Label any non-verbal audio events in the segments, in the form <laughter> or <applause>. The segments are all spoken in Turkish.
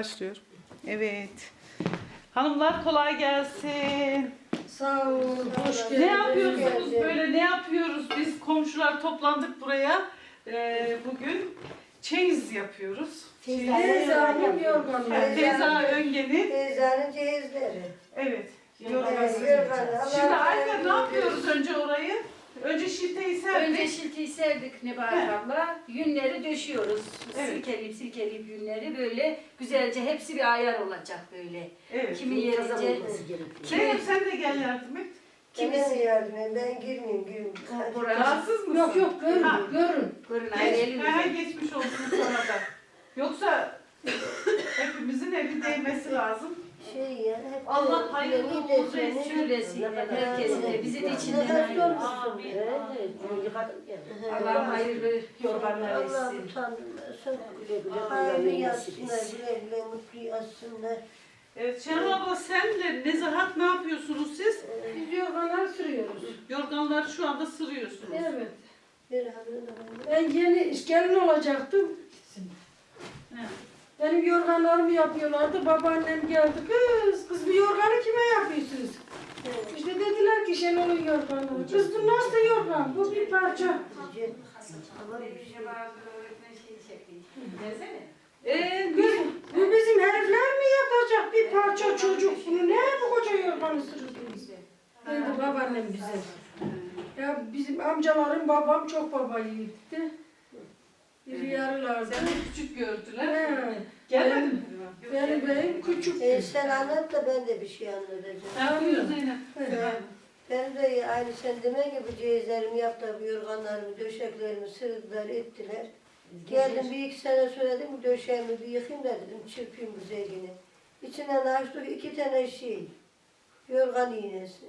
Başlıyor. Evet. Hanımlar kolay gelsin. Sağ olun, hoş geldiniz. Ne yapıyorsunuz böyle ne yapıyoruz? Biz komşular toplandık buraya. Ee, bugün çeyiz yapıyoruz. Teyze hanım yorganlar. Yani Feyza Öngen'in. Teyzenin cehizleri. Evet. Yorganı. Şimdi Ayfer ne yapıyoruz önce orayı? Önce şilteyi serdik. Önce şilteyi serdik Nebahat abla. Yünleri döşüyoruz. Evet. Silkeleyip silkeleyip yünleri böyle güzelce hepsi bir ayar olacak böyle. Evet. Kimin yerince Zeynep sen de gel yardım et. Kime mi yardım edeyim? Ben girmeyeyim, girmeyeyim. Rahatsız mısın? Yok yok görün, Ha. görün. görün Geç, ayrı hemen geçmiş olsun sana da. Yoksa hepimizin eli değmesi lazım. Şey ya, hep Allah hayırlı uğurlu de etsin. herkesin de bizi de içinden ayırıyor. olmuşsun. Allah hayırlı yorganlar Allah etsin. Hayırlı yatsınlar, güle güle mutlu yatsınlar. Evet Şenol abla senle Nezahat ne yapıyorsunuz siz? Biz yorganlar sürüyoruz. Yorganları şu anda sırıyorsunuz. Evet. Ben yeni gelin olacaktım. He. Benim yorganlarımı yapıyorlardı. Babaannem geldi. Kız, kız bu yorganı kime yapıyorsunuz? İşte dediler ki Şenol'un yorganı. Kız bu nasıl yorgan? Bu bir parça. Ee, Kız bu bizim herifler mi yatacak bir parça çocuk? Bunu ne bu koca yorganı sürüyorsunuz? Dedi babaannem bize. Ya bizim amcaların babam çok baba yiğitti. Bir yarılardı. seni küçük gördüler. He. Gelmedin mi? Benim benim küçük. Ee, sen anlat da ben de bir şey anlatacağım. Ne yapıyorsun Zeynep? Ben de aynı sen demen gibi cehizlerimi yaptılar, bu yorganlarımı, döşeklerimi sırdılar, ettiler. Geldim bir iki sene söyledim, döşeğimi bir yıkayım da dedim, çırpayım bu zengini. İçinden açtık iki tane şey, yorgan iğnesi.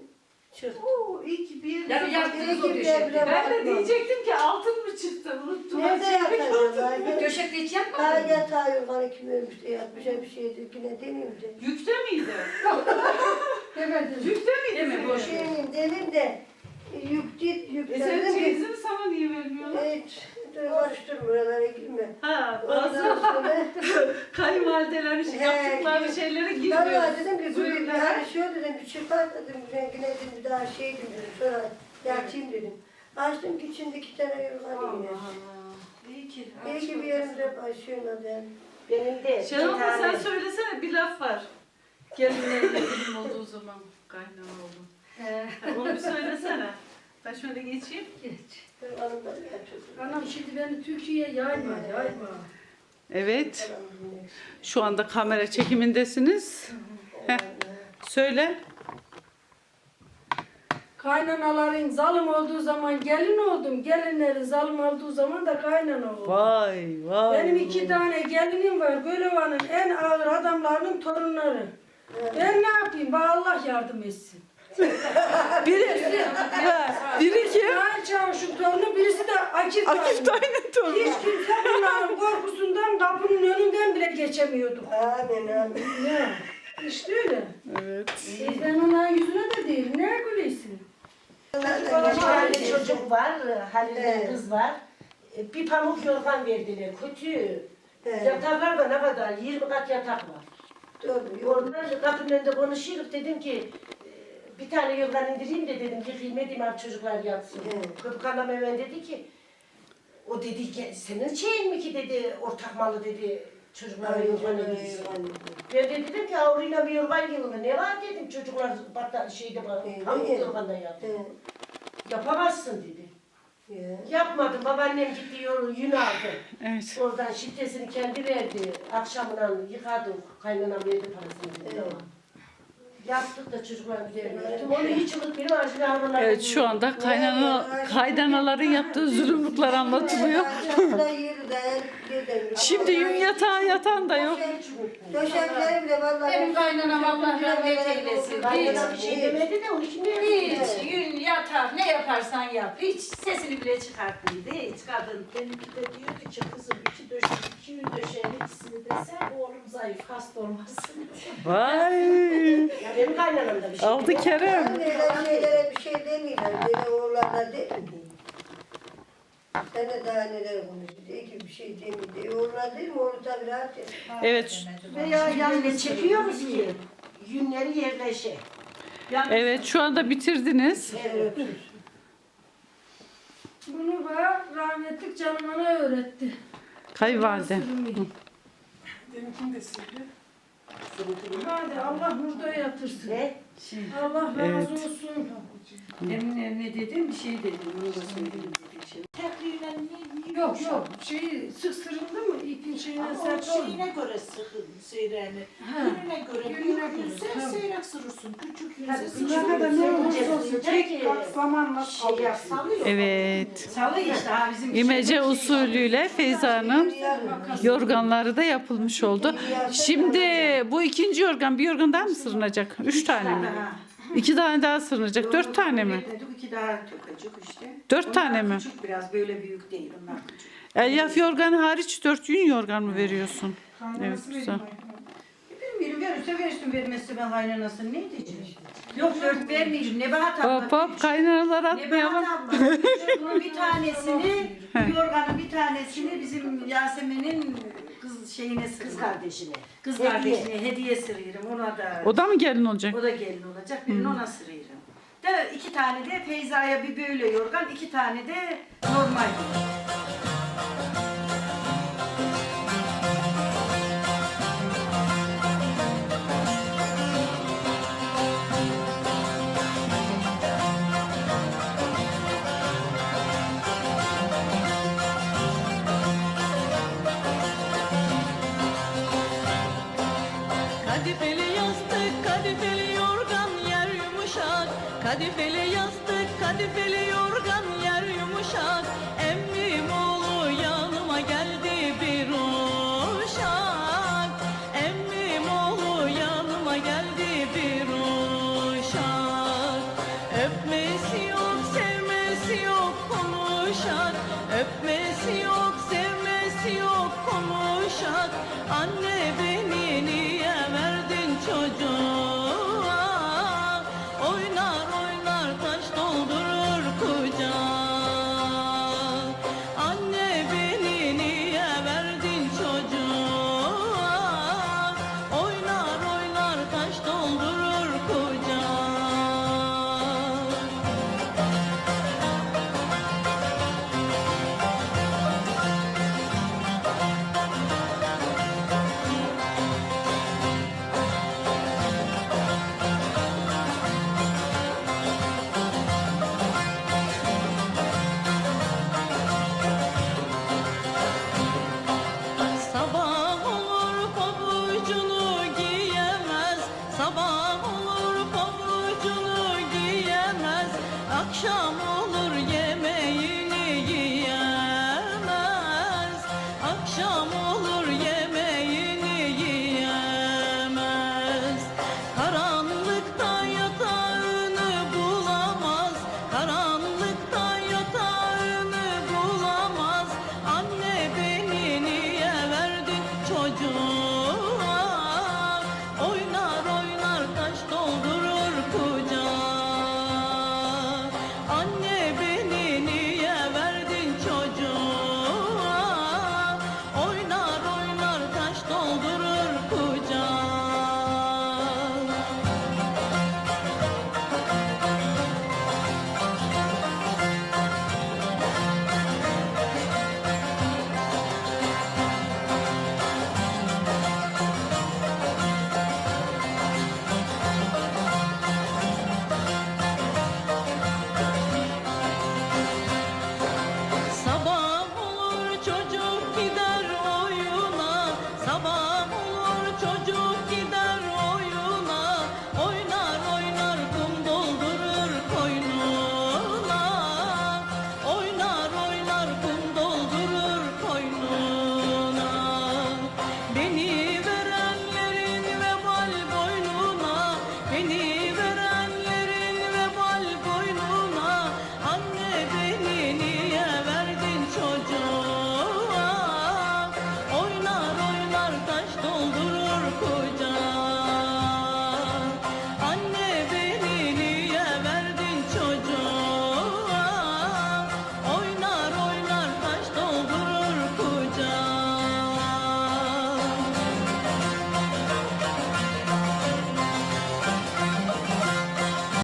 Çıktı. Oo, iyi ki bir yere Yani yaptığınız o bir- Ben de diyecektim ki altın mı çıktı? Unuttum. Nerede yatacağız? Ay, Döşekte hiç Daha yapmadın mı? yatağı yorganı kim ölmüş de yatmış, bir şeydi, yine demeyeyim de. Yükte miydi? Demedim. Yükte miydi? Değil mi? Zeynep? Boş. Şeyim dedim de, yük git, yük E senin dedim ki, çeyizini sana niye vermiyorlar? hiç, dur karıştır buralara girme. Ha, bazı <laughs> kayınvalidelerin şey yaptıkları şeylere girmiyor. Vallahi dedim ki böyle bir Zulümler. şey dedim bir çıkar dedim rengine dedim bir daha şey dedim sonra yatayım dedim. Açtım ki içinde iki tane yorgan yine. İyi ki. İyi ki bir yerimize başlıyorlar yani. Benim de Şenol abla sen söylesene bir laf var. Gelinlerle film olduğu zaman kaynana oldum. Onu bir söylesene. Ben şöyle geçeyim. Yatıyordum. Anam şimdi beni Türkiye'ye yayma, yayma. Evet. Şu anda kamera çekimindesiniz. Heh. Söyle. Kaynanaların zalim olduğu zaman gelin oldum. Gelinlerin zalim olduğu zaman da kaynana oldum. Vay vay. Benim iki tane gelinim var. Göleva'nın en ağır adamlarının torunları. Ben ne yapayım? Bana Allah yardım etsin. Biri, ha, biri kim? Nail Çavuş'un torunu, birisi de Akif Akif torunu. Dayı'nın torunu. Hiç kimse bunların korkusundan kapının önünden bile geçemiyorduk. Amin amin. Ya, işte öyle. Evet. Ben onların yüzüne de değil. Ne gülüyorsun? bir tane çocuk var, Halil'den Evet. kız var. E, Bir pamuk yorgan verdiler, kötü. Evet. Yataklar da ne kadar, 20 kat yatak var. Doğru. Orada kapının önünde konuşuyoruz, dedim ki bir tane yorgan indireyim de dedim ki kıymetim abi çocuklar yatsın. Evet. Kıpık anam hemen dedi ki, o dedi ki senin şeyin mi ki dedi, ortak malı dedi, çocuklara yorgan indirsin. Ben de dedim ki avruyla bir yorgan yılında ne var dedim çocuklar batta şeyde bak Evet. pamuk yorganda yattı. Evet. Yapamazsın dedi. Ya. Yapmadım. Babaannem gitti yol, yün aldı. Evet. Oradan şiddetini kendi verdi. Akşamından yıkadık. Kaynanam verdi parasını. dedi Evet. ama. Yaptık da çocuklar üzerine. Onu hiç unutmuyorum. Acil havlular. Evet şu anda kaynana, kaynanaların yaptığı <laughs> zulümlükler anlatılıyor. De, de- Şimdi yün yatağa yatan da yok. Hiç unutmuyorum. Döşekleri bile vallahi. Benim kaynanam Allah rahmet eylesin. Kaynanam bir şey demedi de o şimdi Hiç yün, yatak ne yaparsan yap. Hiç sesini bile çıkartmıyordu. Hiç kadın. Benimki de diyordu ki kızım iki döşek, iki yün döşeğin ikisini desen oğlum zayıf, hasta olmasın. Vay. Ya benim kaynanam da bir şey Aldı. Kerem. Böyle şeylere bir şey demiyorlar. Böyle oğullarla demiyor. Sen de daha neler. İyi ki bir şey demedi. E değil mi? Oğlu tabii rahat et. Evet. Veya yani çekiyoruz ki yünleri yerleşe. Evet şu anda bitirdiniz. Evet. Bunu bana rahmetlik canım bana öğretti. Kayvalide. Benimkini de Hadi Allah burada yatırsın. Ne? Allah razı Evet. olsun. Emine ne dedim bir şey dedim. Onu da söyleyeyim dedik şimdi. Tekriyle ne, ne Yok yok şey sık sırıldı mı ipin şeyine Ama o sert oldu. şeyine göre sıkın seyreni. Ha. Gününe göre Gününe göre, yünse tamam. seyrek sırırsın. Küçük küçük sıçrar. yünse ne olursa olsun tek zamanla Şey yapsın. Evet. Salı işte ha bizim İmece usulüyle Feyza'nın yorganları da yapılmış oldu. Şimdi bu ikinci yorgan bir yorgan daha mı sırınacak? Üç tane mi? İki tane daha sırınacak. Dört tane mi? İki daha tokacık işte. Dört tane Onlar mi? Küçük biraz böyle büyük değil onlar küçük. Elyaf yorgan hariç dört yün yorgan mı veriyorsun? Evet güzel. Bilmiyorum verirse verirsin vermezse ben kaynanasını ne diyeceğim? Yok dört vermeyeceğim. Nebahat abla. Hop hop kaynanalar atmayalım. Nebahat abla. Bunun bir tanesini, <laughs> yorganın bir tanesini bizim Yasemin'in kız şeyine Kız kardeşine. Kız Hediye. kardeşine hediye sırıyorum. Ona da O da mı gelin olacak? o da gelin olacak. Birini ona sırıyorum. De iki tane de Feyza'ya bir böyle yorgan, iki tane de normal. Kadifeli Kadifeli yastık, kadifeli yorgan, yer yumuşak. Emmim oğlu yanıma geldi bir uşak. Emmim oğlu yanıma geldi bir uşak. Öpmesi yok, sevmesi yok konuşak. Öpmesi yok, sevmesi yok konuşak. Anne